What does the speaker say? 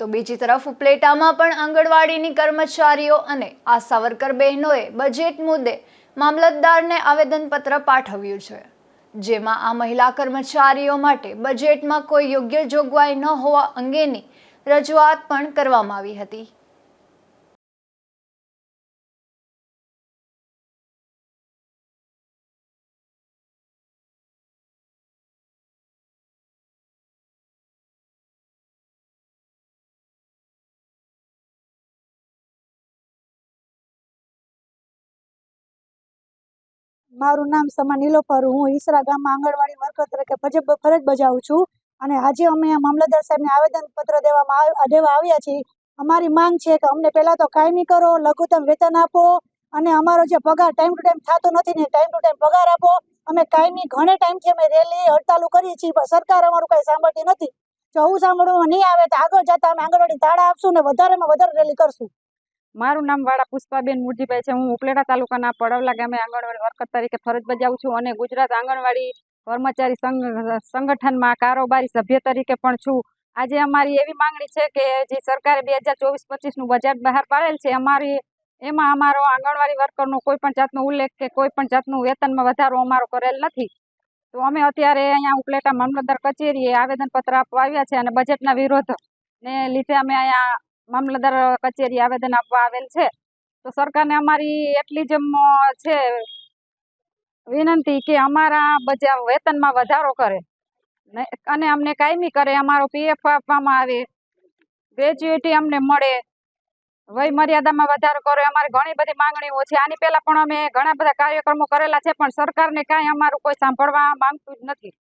તો બીજી તરફ ઉપલેટામાં પણ આંગણવાડીની કર્મચારીઓ અને આ વર્કર બહેનોએ બજેટ મુદ્દે મામલતદારને આવેદનપત્ર પાઠવ્યું છે, જેમાં આ મહિલા કર્મચારીઓ માટે બજેટમાં કોઈ યોગ્ય જોગવાઈ ન હોવા અંગેની રજૂઆત પણ કરવામાં આવી હતી. મારું નામ સમા નીલોફર, હું ઈસરા ગામમાં આંગણવાડી વર્કર તરીકે ફરજ બજાવું છું. અને આજે અમે મામલતદાર સાહેબને આવેદનપત્ર દેવામાં દેવા આવ્યા છીએ. અમારી માંગ છે કે અમને પહેલાં તો કાયમી કરો, લઘુત્તમ વેતન આપો અને અમારો જે પગાર ટાઈમ ટુ ટાઈમ થતો નથી ને ટાઈમ ટુ ટાઈમ પગાર આપો. અમે કાયમી ઘણે ટાઈમથી અમે રેલી, હડતાલો કરીએ છીએ, પણ સરકાર અમારું કાંઈ સાંભળતી નથી. જો આવું સાંભળવામાં નહીં આવે તો આગળ જતા અમે આંગણવાડી તાળા આપશું ને વધારેમાં વધારે રેલી કરશું. મારું નામ વાળા પુષ્પાબેન મુરજીભાઈ છે. હું ઉપલેટા તાલુકાના પડવલા ગામે આંગણવાડી વર્કર તરીકે ફરજ બજાવું છું અને ગુજરાત આંગણવાડી કર્મચારી સંગઠનમાં કારોબારી સભ્ય તરીકે પણ છું. આજે અમારી એવી માંગણી છે કે જે સરકારે બે હજાર ચોવીસ પચીસનું બજેટ બહાર પાડેલ છે, અમારી, એમાં અમારો આંગણવાડી વર્કરનો કોઈ પણ જાતનો ઉલ્લેખ કે કોઈ પણ જાતનું વેતનમાં વધારો અમારો કરેલ નથી. તો અમે અત્યારે અહીંયા ઉપલેટા મામલતદાર કચેરીએ આવેદનપત્ર આપવા આવ્યા છે અને બજેટના વિરોધ ને લીધે અમે અહીંયા મામલતદાર કચેરી આવેદન આપવા આવેલ છે. તો સરકારને અમારી એટલી જ છે, વિનંતી કે અમારા બજા વેતનમાં વધારો કરે. અને અમને કાયમી કરે, અમારો પીએફ આપવામાં આવે, ગ્રેજ્યુએટી અમને મળે વય મર્યાદામાં વધારો કરે, અમારી ઘણી બધી માંગણીઓ છે. આની પહેલા પણ અમે ઘણા બધા કાર્યક્રમો કરેલા છે, પણ સરકારને કાંઈ અમારું કોઈ સાંભળવા માંગતું જ નથી.